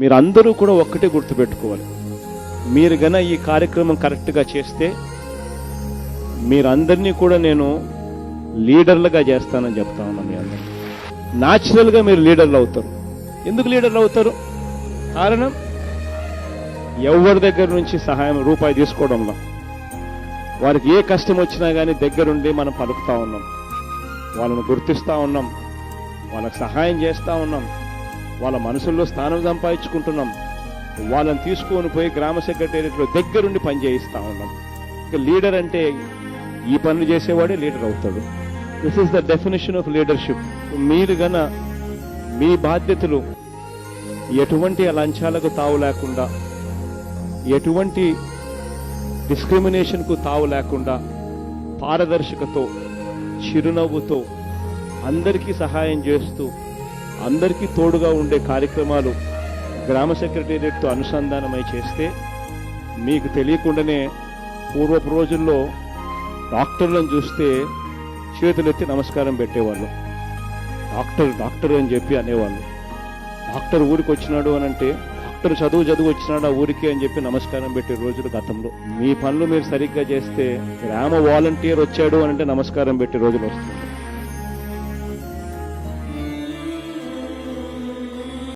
మీరందరూ కూడా ఒక్కటే గుర్తుపెట్టుకోవాలి. మీరు గన ఈ కార్యక్రమం కరెక్ట్గా చేస్తే మీరందరినీ కూడా నేను లీడర్లుగా చేస్తానని చెప్తా ఉన్నా మీ అందరూ న్యాచురల్గా మీరు లీడర్లు అవుతారు. ఎందుకు లీడర్లు అవుతారు? కారణం ఎవరి దగ్గర నుంచి సహాయం రూపాయి తీసుకోవడంలో. వారికి ఏ కష్టం వచ్చినా కానీ దగ్గరుండి మనం పలుకుతా ఉన్నాం. వాళ్ళను గుర్తిస్తూ ఉన్నాం. వాళ్ళకి సహాయం చేస్తూ ఉన్నాం. వాళ్ళ మనసుల్లో స్థానం సంపాదించుకుంటున్నాం. వాళ్ళని తీసుకొని పోయి గ్రామ సెక్రటేరియట్లో దగ్గరుండి పని చేయిస్తా ఉన్నాం. ఇక లీడర్ అంటే ఈ పనులు చేసేవాడే లీడర్ అవుతాడు. This is the definition of leadership మీరు గన మీ బాధ్యతలు ఎటువంటి లంచాలకు తావు లేకుండా ఎటువంటి డిస్క్రిమినేషన్కు తావు లేకుండా పారదర్శకతో చిరునవ్వుతో అందరికీ సహాయం చేస్తూ అందరికీ తోడుగా ఉండే కార్యక్రమాలు గ్రామ సెక్రటేరియట్తో అనుసంధానమై చేస్తే మీకు తెలియకుండానే పూర్వపు రోజుల్లో డాక్టర్లను చూస్తే చేతులెత్తి నమస్కారం పెట్టేవాళ్ళు. డాక్టర్ డాక్టర్ అని చెప్పి అనేవాళ్ళు. డాక్టర్ ఊరికి వచ్చినాడు అని అంటే డాక్టర్ చదువు చదువు వచ్చినాడు ఆ ఊరికి అని చెప్పి నమస్కారం పెట్టే రోజులు గతంలో. మీ పనులు మీరు సరిగ్గా చేస్తే గ్రామ వాలంటీర్ వచ్చాడు అని అంటే నమస్కారం పెట్టే రోజులు వస్తుంది